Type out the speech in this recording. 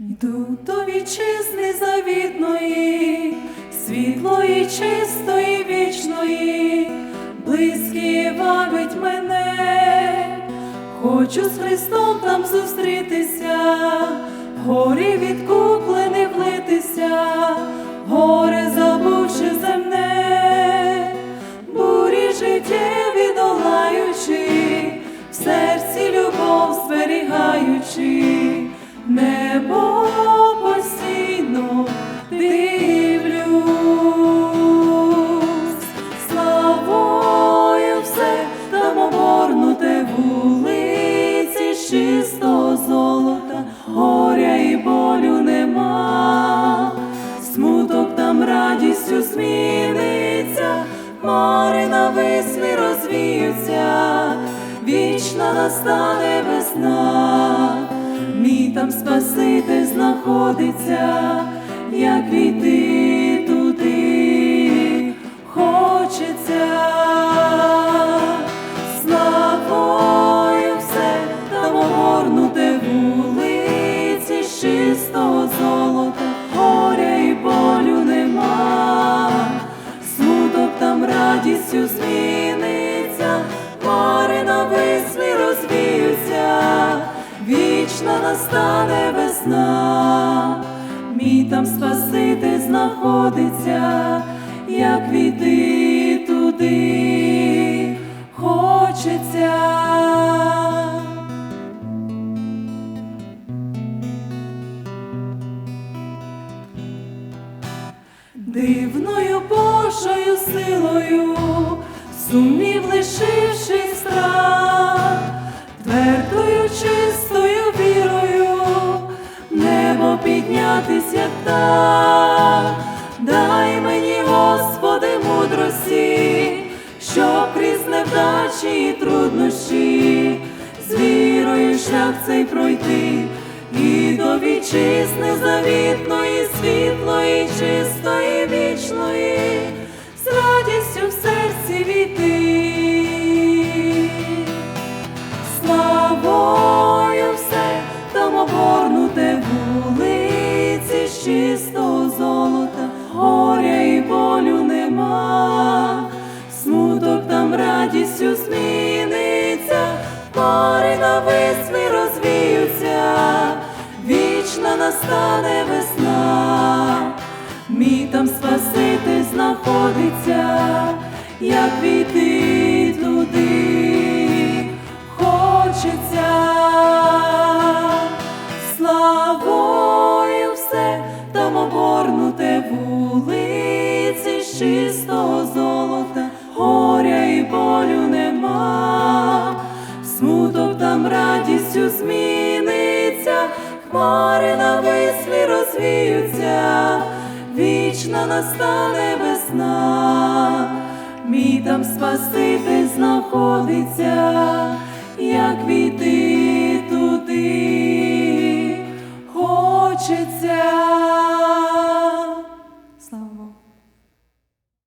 Йду до вітчизни завітної, світлої, чистої, вічної, близькі вабить мене, хочу з Христом там зустрітися, горі відкуплений влитися, горе забувши земне, бурі життєві долаючи, в серці любов зберігаючи, небо розвіються, вічна настане весна, мій там Спаситель знаходиться, як війти настане весна, мій там Спаситель знаходиться, як війти туди хочеться. Дивною Божою піднятись, дай мені, Господи, мудрості, щоб крізь невдачі і труднощі, з вірою шлях цей пройти. І до вітчизни завітної, світлої, чистої, настане весна, мій там Спаситель знаходиться, як війти туди. Хочеться, славою все там обгорнуте вулиці чистого золота, горя і болю нема, смуток там радістю зміниться, хмари на вислі розвіються, вічна настане весна, мій там Спаситель знаходиться, як війти туди